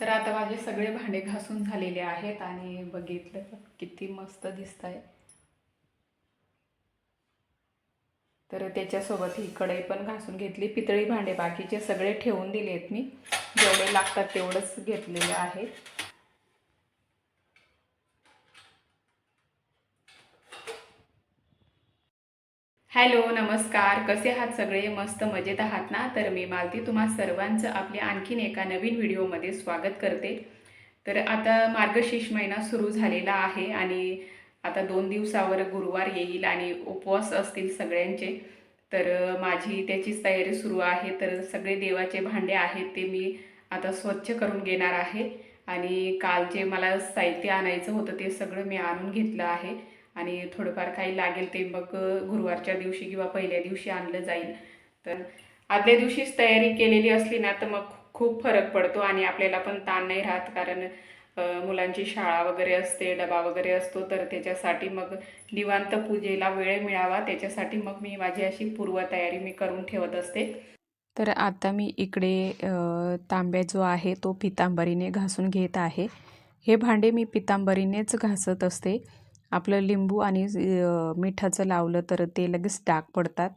तर आता माझे सगळे भांडे घासून झालेले आहेत आणि बघितलं किती मस्त दिसत आहे तर त्याच्यासोबत ही कढई पण घासून घेतली. पितळी भांडे बाकीचे सगळे ठेवून दिले आहेत मी. जेवढे लागतात तेवढंच घेतलेले आहेत हॅलो नमस्कार. कसे आहात सगळे? मस्त मजेत आहात ना? तर मी मालती तुम्हा सर्वांचं आपल्या आणखीन एका नवीन व्हिडिओमध्ये स्वागत करते. तर आता मार्गशीर्ष महिना सुरू झालेला आहे आणि आता दोन दिवसावर गुरुवार येईल आणि उपवास असतील सगळ्यांचे. तर माझी त्याचीच तयारी सुरू आहे. तर सगळे देवाचे भांडे आहेत ते मी आता स्वच्छ करून घेणार आहे. आणि काल जे मला साहित्य आणायचं होतं ते सगळं मी आणून घेतलं आहे. आणि थोडंफार काही लागेल ते मग गुरुवारच्या दिवशी किंवा पहिल्या दिवशी आणलं जाईल. तर आदल्या दिवशीच तयारी केलेली असली ना तर मग खूप फरक पडतो आणि आपल्याला पण ताण नाही राहत. कारण मुलांची शाळा वगैरे असते डबा वगैरे असतो तर त्याच्यासाठी मग निवांत पूजेला वेळ मिळावा. त्याच्यासाठी मग मी माझी अशी पूर्वतयारी मी करून ठेवत असते. तर आता मी इकडे तांब्या जो आहे तो पितांबरीने घासून घेत आहे. हे भांडे मी पितांबरीनेच घासत असते. आपलं लिंबू आणि मिठाचं लावलं तर ते लगेच डाग पडतात.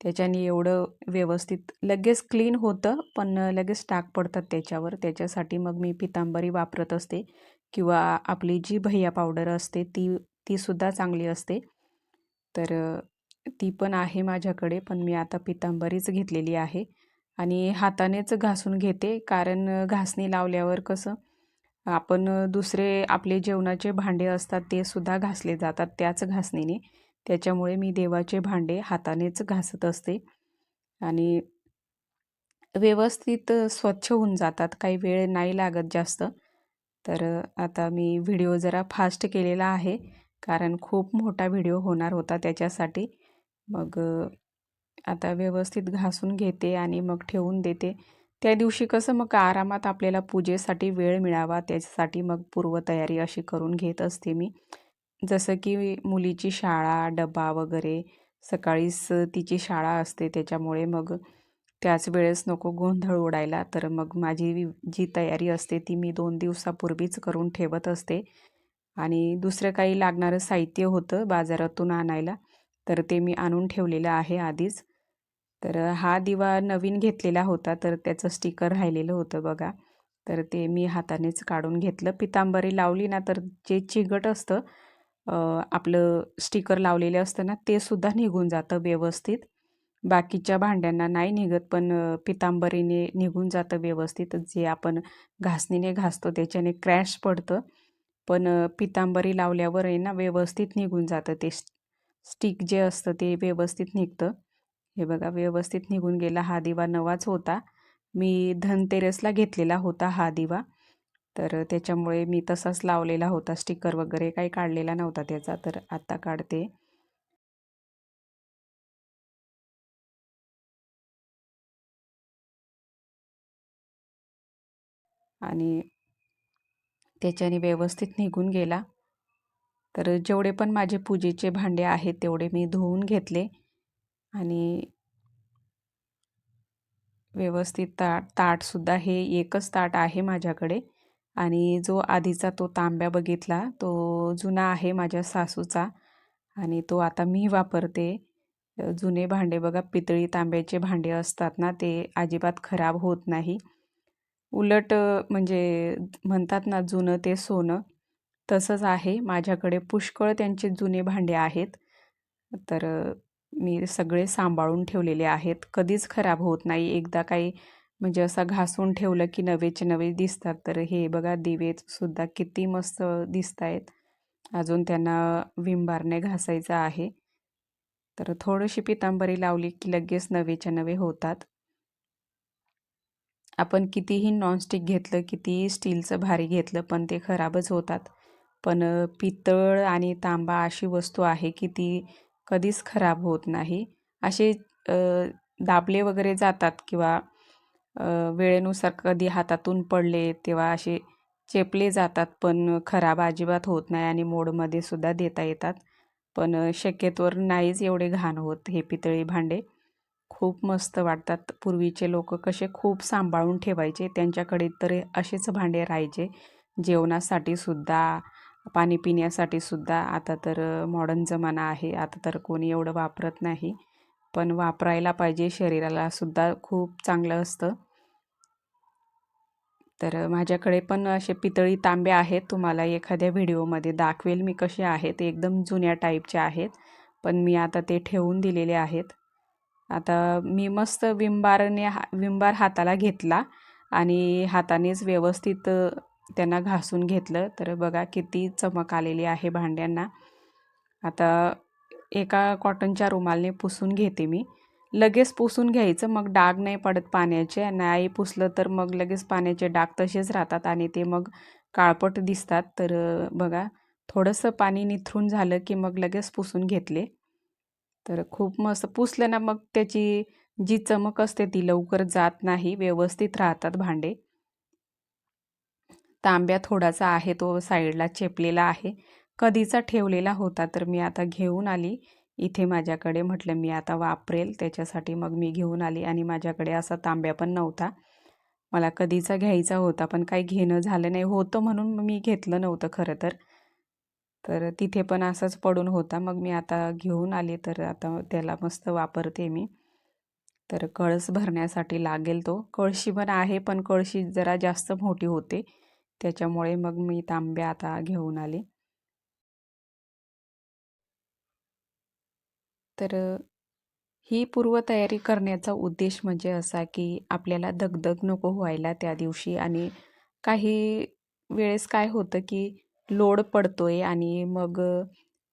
त्याच्याने एवढं व्यवस्थित लगेच क्लीन होतं पण लगेच डाग पडतात त्याच्यावर. त्याच्यासाठी मग मी पितांबरी वापरत असते किंवा आपली जी भैया पावडर असते ती तीसुद्धा चांगली असते. तर ती पण आहे माझ्याकडे पण मी आता पितांबरीच घेतलेली आहे आणि हातानेच घासून घेते कारण घासणी लावल्यावर कसं आपण दुसरे आपले जेवणाचे भांडे असतात ते सुद्धा घासले जातात त्याच घासणीने. त्याच्यामुळे मी देवाचे भांडे हातानेच घासत असते. आणि व्यवस्थित स्वच्छ होऊन जातात काही वेळ नाही लागत जास्त. तर आता मी व्हिडिओ जरा फास्ट केलेला आहे कारण खूप मोठा व्हिडिओ होणार होता त्याच्यासाठी. मग आता व्यवस्थित घासून घेते आणि मग ठेवून देते. त्या दिवशी कसं मग आरामात आपल्याला पूजेसाठी वेळ मिळावा त्याच्यासाठी मग पूर्वतयारी अशी करून घेत असते मी. जसं की मुलीची शाळा डबा वगैरे सकाळीच तिची शाळा असते त्याच्यामुळे मग त्याच वेळेस नको गोंधळ उडायला तर मग माझी जी तयारी असते ती मी दोन दिवसापूर्वीच करून ठेवत असते. आणि दुसरं काही लागणारं साहित्य होतं बाजारातून आणायला तर ते मी आणून ठेवलेलं आहे आधीच. तर हा दिवा नवीन घेतलेला होता तर त्याचं स्टिकर राहिलेलं होतं बघा. तर ते मी हातानेच काढून घेतलं. पितांबरी लावली ना तर जे चिगट असतं आपलं स्टिकर लावलेलं असतं ना ते सुद्धा निघून जातं व्यवस्थित. बाकीच्या भांड्यांना नाही निघत पण पितांबरीने निघून जातं व्यवस्थित. जे आपण घासणीने घासतो त्याच्याने क्रॅश पडतं. पण पितांबरी लावल्यावर आहे ना व्यवस्थित निघून जातं ते स्टिक जे असतं ते व्यवस्थित निघतं. हे बघा व्यवस्थित निघून गेला हा दिवा नवाच होता. मी धनतेरसला घेतलेला होता हा दिवा. तर त्याच्यामुळे मी तसाच लावलेला होता स्टिकर वगैरे काही काढलेला नव्हता त्याचा तर आत्ता काढते. आणि त्याच्याने व्यवस्थित निघून गेला. तर जेवढे पण माझे पूजेचे भांडे आहेत तेवढे मी धुवून घेतले. आणि व्यवस्थित ताट ताटसुद्धा हे एकच ताट आहे माझ्याकडे. आणि जो आधीचा तो तांब्या बघितला तो जुना आहे माझ्या सासूचा. आणि तो आता मी वापरते. जुने भांडे बघा पितळी तांब्याचे भांडे असतात ना ते अजिबात खराब होत नाही. उलट म्हणजे म्हणतात ना जुनं ते सोनं. तसंच आहे. माझ्याकडे पुष्कळ त्यांचे जुने भांडे आहेत. तर मी सगळे सांभाळून ठेवलेले आहेत. कधीच खराब होत नाही. एकदा काही म्हणजे असं घासून ठेवलं की नवेचे नवे दिसतात तर हे बघा दिवेसुद्धा किती मस्त दिसत आहेत. अजून त्यांना विंबारने घासायचं आहे. तर थोडीशी पितांबरी लावली की लगेच नवेच्या नवे होतात. आपण कितीही नॉनस्टिक घेतलं कितीही स्टीलचं भारी घेतलं पण ते खराबच होतात. पण पितळ आणि तांबा अशी वस्तू आहे की ती कधीच खराब होत नाही. असे दाबले वगैरे जातात किंवा वेळेनुसार कधी हातातून पडले तेव्हा असे चेपले जातात पण खराब अजिबात होत नाही आणि मोडमध्ये सुद्धा देता येतात. पण शक्यतोवर नाहीच एवढे घाण होत हे पितळी भांडे. खूप मस्त वाटतात. पूर्वीचे लोक कसे खूप सांभाळून ठेवायचे त्यांच्याकडे तर असेच भांडे राहायचे. जेवणासाठी सुद्धा पाणी पिण्यासाठी सुद्धा आता तर मॉडर्न जमाना आहे. आता तर कोणी एवढं वापरत नाही. पण वापरायला पाहिजे शरीराला सुद्धा खूप चांगलं असतं. तर माझ्याकडे पण असे पितळी तांबे आहेत. तुम्हाला एखाद्या व्हिडिओमध्ये दाखवेल मी कसे आहेत. एकदम जुन्या टाईपचे आहेत. पण मी आता ते ठेवून दिलेले आहेत. आता मी मस्त विंबारने हा विंबार हाताला घेतला. आणि हातानेच व्यवस्थित त्यांना घासून घेतलं. तर बघा किती चमक आलेली आहे भांड्यांना. आता एका कॉटनच्या रुमालने पुसून घेते मी. लगेच पुसून घ्यायचं मग डाग नाही पडत पाण्याचे. नाही पुसलं तर मग लगेच पाण्याचे डाग तसेच राहतात आणि ते मग काळपट दिसतात. तर बघा थोडंसं पाणी निथरून झालं की मग लगेच पुसून घेतले. तर खूप मस्त पुसलं ना मग त्याची जी चमक असते ती लवकर जात नाही व्यवस्थित राहतात भांडे. तांब्या थोडासा आहे तो साईडला चेपलेला आहे. कधीचा ठेवलेला होता तर मी आता घेऊन आली. इथे माझ्याकडे म्हटलं मी आता वापरेल त्याच्यासाठी मग मी घेऊन आली. आणि माझ्याकडे असा तांब्या पण नव्हता. मला कधीचा घ्यायचा होता पण काही घेणं झालं नाही. होतं म्हणून मी घेतलं नव्हतं खरं तर. तर तिथे पण असंच पडून होता. मग मी आता घेऊन आले तर आता त्याला मस्त वापरते मी. तर कळस भरण्यासाठी लागेल तो. कळशी पण आहे पण कळशी जरा जास्त मोठी होते. त्याच्यामुळे मग मी तांब्या आता घेऊन आले. तर ही पूर्वतयारी करण्याचा उद्देश म्हणजे असा की आपल्याला दगदग नको व्हायला त्या दिवशी आणि काही वेळेस काय होतं की लोड पडतोय आणि मग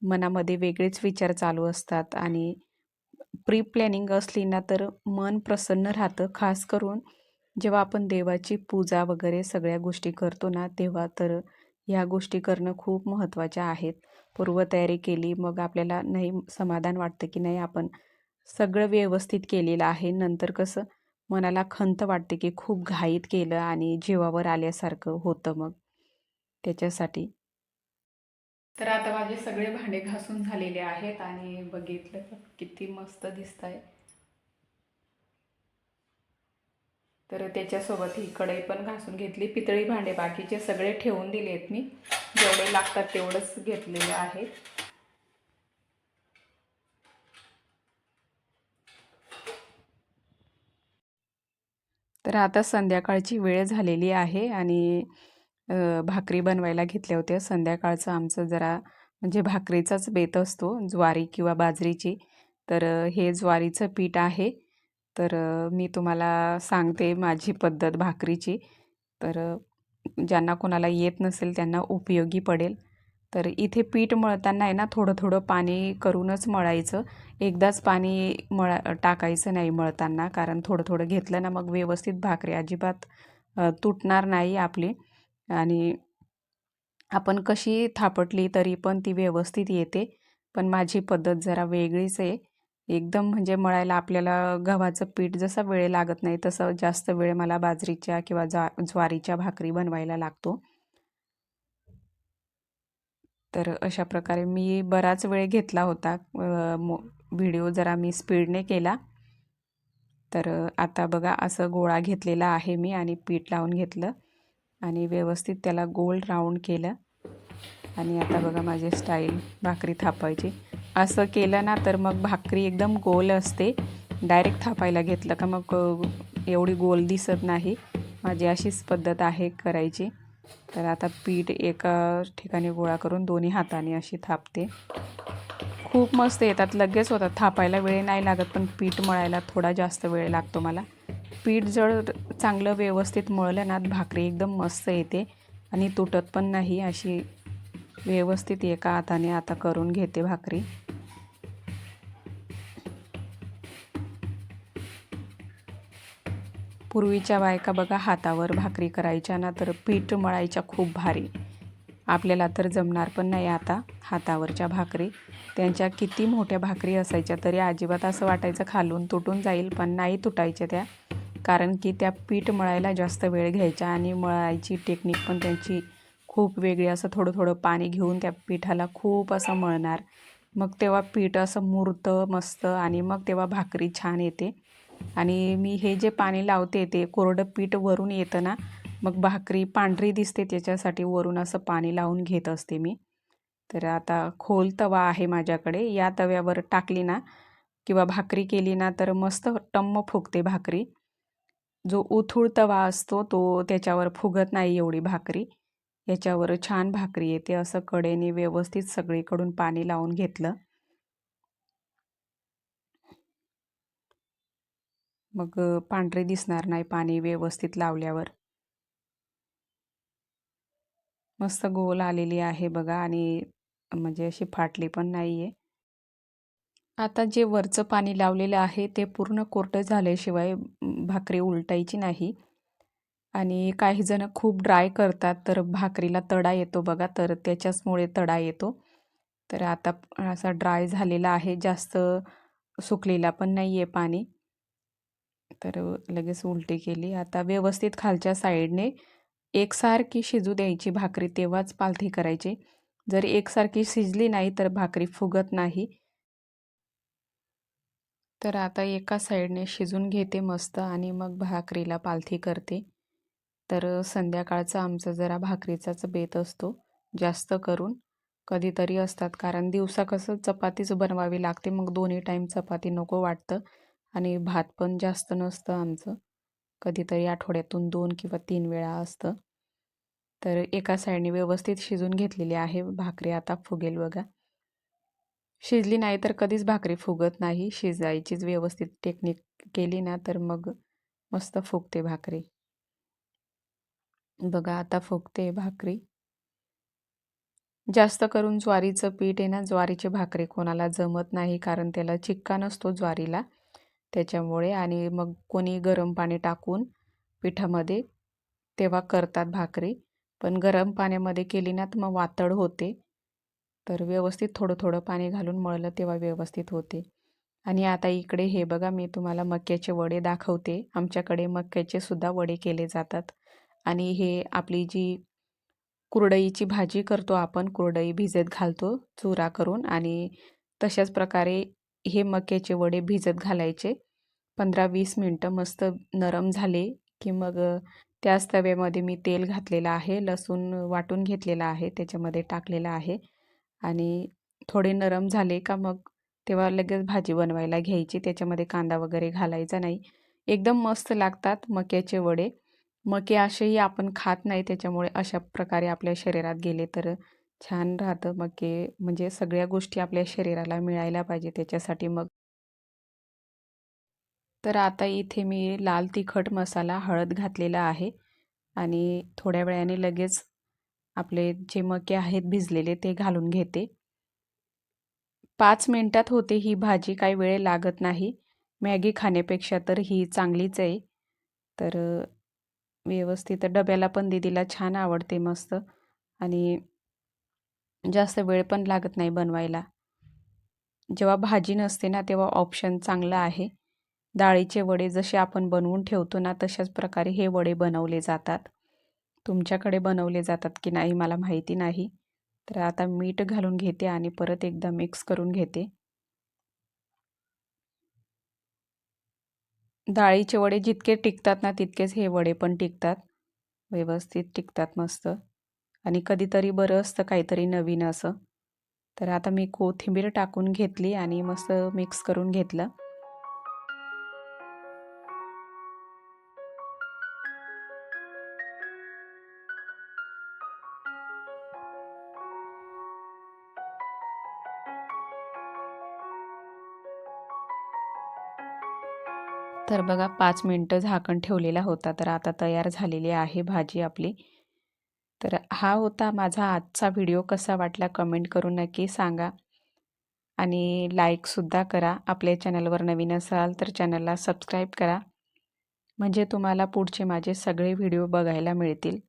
मनामध्ये वेगळेच विचार चालू असतात आणि प्री प्लॅनिंग असली ना तर मन प्रसन्न राहतं खास करून जेव्हा आपण देवाची पूजा वगैरे सगळ्या गोष्टी करतो ना तेव्हा तर ह्या गोष्टी करणं खूप महत्त्वाच्या आहेत. पूर्वतयारी केली मग आपल्याला नाही समाधान वाटतं की नाही आपण सगळं व्यवस्थित केलेलं आहे. नंतर कसं मनाला खंत वाटते की खूप घाईत केलं आणि जीवावर आल्यासारखं होतं मग. त्याच्यासाठी. तर आता माझे सगळे भांडे घासून झालेले आहेत आणि बघितलं किती मस्त दिसत आहे तर त्याच्यासोबत ही कढई पण घासून घेतली. पितळी भांडे बाकीचे सगळे ठेवून दिले आहेत मी. जेवढे लागतात तेवढंच घेतलेलं आहे. तर आता संध्याकाळची वेळ झालेली आहे आणि भाकरी बनवायला घेतल्या होत्या. संध्याकाळचं आमचं जरा म्हणजे भाकरीचाच बेत असतो ज्वारी किंवा बाजरीची. तर हे ज्वारीचं पीठ आहे. तर मी तुम्हाला सांगते माझी पद्धत भाकरीची. तर ज्यांना कोणाला येत नसेल त्यांना उपयोगी पडेल. तर इथे पीठ मळताना आहे ना थोडं थोडं पाणी करूनच मळायचं. एकदाच पाणी मळा टाकायचं नाही मळताना कारण थोडं थोडं घेतलं ना मग व्यवस्थित भाकरी अजिबात तुटणार नाही आपली. आणि आपण कशी थापटली तरी पण ती व्यवस्थित येते. पण माझी पद्धत जरा वेगळीच आहे. एकदम म्हणजे मळायला आपल्याला गव्हाचं पीठ जसा वेळ लागत नाही तसं जास्त वेळ मला बाजरीच्या किंवा जा ज्वारीच्या भाकरी बनवायला लागतो. तर अशा प्रकारे मी बराच वेळ घेतला होता व्हिडिओ जरा मी स्पीडने केला. तर आता बघा असं गोळा घेतलेला आहे मी आणि पीठ लावून घेतलं आणि व्यवस्थित त्याला गोल राऊंड केलं. आणि आता बघा माझी स्टाईल भाकरी थापायची. असं केलं ना तर मग भाकरी एकदम गोल असते. डायरेक्ट थापायला घेतलं का मग एवढी गोल दिसत नाही. माझी अशीच पद्धत आहे करायची. तर आता पीठ एका ठिकाणी गोळा करून दोन्ही हाताने अशी थापते. खूप मस्त येतात लगेच होतात. थापायला वेळ नाही लागत पण पीठ मळायला थोडा जास्त वेळ लागतो मला. पीठ जर चांगलं व्यवस्थित मळलं ना भाकरी एकदम मस्त येते. आणि तुटत पण नाही अशी व्यवस्थित एका हाताने आता करून घेते भाकरी. पूर्वीच्या बायका बघा हातावर भाकरी करायच्या ना तर पीठ मळायच्या खूप भारी. आपल्याला तर जमणार पण नाही आता हातावरच्या भाकरी. त्यांच्या किती मोठ्या भाकरी असायच्या तरी अजिबात असं वाटायचं खालून तुटून जाईल पण नाही तुटायच्या त्या. कारण की त्या पीठ मळायला जास्त वेळ घ्यायच्या आणि मळायची टेक्निक पण त्यांची खूप वेगळी असं थोडं थोडं पाणी घेऊन त्या पिठाला खूप असं मळणार. मग तेव्हा पीठ असं मुरतं मस्त आणि मग तेव्हा भाकरी छान येते. आणि मी हे जे पाणी लावते ते कोरडं पीठ वरून येतं ना मग भाकरी पांढरी दिसते त्याच्यासाठी वरून असं पाणी लावून घेत असते मी. तर आता खोल तवा आहे माझ्याकडे. या तव्यावर टाकली ना किंवा भाकरी केली ना तर मस्त टम्म फुगते भाकरी. जो उथूळ तवा असतो तो त्याच्यावर फुगत नाही एवढी भाकरी. याच्यावर छान भाकरी येते. असं कडेने व्यवस्थित सगळीकडून पाणी लावून घेतलं. मग पांढरे दिसणार नाही पाणी व्यवस्थित लावल्यावर. मस्त गोल आलेली आहे बघा आणि म्हणजे अशी फाटली पण नाही आहे आता जे वरचं पाणी लावलेलं आहे ते पूर्ण कोरडं झाल्याशिवाय भाकरी उलटायची नाही. आणि काही जण खूप ड्राय करतात तर भाकरीला तडा येतो बघा तर त्याच्याचमुळे तडा येतो. तर आता असा ड्राय झालेला आहे जास्त सुकलेला पण नाही आहे पाणी. तर लगेच उलटी केली. आता व्यवस्थित खालच्या साईडने एकसारखी शिजू द्यायची भाकरी तेव्हाच पालथी करायची. जर एकसारखी शिजली नाही तर भाकरी फुगत नाही. तर आता एका साईडने शिजून घेते मस्त आणि मग भाकरीला पालथी करते. तर संध्याकाळचा आमचा जरा भाकरीचाच बेत असतो. जास्त करून कधीतरी असतात. कारण दिवसा कसं चपातीच बनवावी लागते. मग दोन्ही टाईम चपाती नको वाटतं. आणि भात पण जास्त नसतं आमचं. कधीतरी आठवड्यातून दोन किंवा तीन वेळा असतं. तर एका साईडने व्यवस्थित शिजून घेतलेली आहे. भाकरी आता फुगेल बघा. शिजली नाही तर कधीच भाकरी फुगत नाही. शिजायचीच व्यवस्थित टेक्निक केली ना तर मग मस्त फुगते भाकरी. बघा आता फुगते भाकरी. जास्त करून ज्वारीचं पीठ आहे ना ज्वारीची भाकरी कोणाला जमत नाही कारण त्याला चिक्का नसतो ज्वारीला. त्याच्यामुळे आणि मग कोणी गरम पाणी टाकून पिठामध्ये तेव्हा करतात भाकरी. पण गरम पाण्यामध्ये केली ना तर मग वातड होते. तर व्यवस्थित थोडं थोडं पाणी घालून मळलं तेव्हा व्यवस्थित होते. आणि आता इकडे हे बघा मी तुम्हाला मक्याचे वडे दाखवते. आमच्याकडे मक्याचे सुद्धा वडे केले जातात. आणि हे आपली जी कुरडईची भाजी करतो आपण कुरडई भिजत घालतो चुरा करून आणि तशाच प्रकारे हे मक्याचे वडे भिजत घालायचे. पंधरा वीस मिनटं मस्त नरम झाले की मग त्याच तव्यामध्ये मी तेल घातलेलं आहे लसूण वाटून घेतलेला आहे त्याच्यामध्ये टाकलेला आहे आणि थोडे नरम झाले का मग तेव्हा लगेच भाजी बनवायला घ्यायची त्याच्यामध्ये कांदा वगैरे घालायचा नाही. एकदम मस्त लागतात मक्याचे वडे. मके असेही आपण खात नाही त्याच्यामुळे अशा प्रकारे आपल्या शरीरात गेले तर छान राहतं. मके म्हणजे सगळ्या गोष्टी आपल्या शरीराला मिळायला पाहिजे त्याच्यासाठी मग. तर आता इथे मी लाल तिखट मसाला हळद घातलेला आहे आणि थोड्या वेळाने लगेच आपले जे मके आहेत भिजलेले ते घालून घेते. पाच मिनटात होते ही भाजी काही वेळ लागत नाही. मॅगी खाण्यापेक्षा तर ही चांगलीच आहे. तर व्यवस्थित डब्याला पण दिदीला छान आवडते मस्त. आणि जास्त वेळ पण लागत नाही बनवायला. जेव्हा भाजी नसते ना तेव्हा ऑप्शन चांगला आहे. डाळीचे वडे जसे आपण बनवून ठेवतो ना तशाच प्रकारे हे वडे बनवले जातात. तुमच्याकडे बनवले जातात की नाही मला माहिती नाही. तर आता मीठ घालून घेते आणि परत एकदा मिक्स करून घेते. डाळीचे वडे जितके टिकतात ना तितकेच हे वडे पण टिकतात. व्यवस्थित टिकतात मस्त. आणि कधीतरी बरं असतं काहीतरी नवीन असं. तर आता मी कोथिंबीर टाकून घेतली आणि मस्त मिक्स करून घेतलं. तर बघा पाच मिनटं झाकण ठेवलेला होता तर आता तयार झालेली आहे भाजी आपली. तर हा होता माझा आजचा व्हिडिओ. कसा वाटला कमेंट करून नक्की सांगा. आणि लाईकसुद्धा करा. आपल्या चॅनलवर नवीन असाल तर चॅनलला सबस्क्राईब करा. म्हणजे तुम्हाला पुढचे माझे सगळे व्हिडिओ बघायला मिळतील.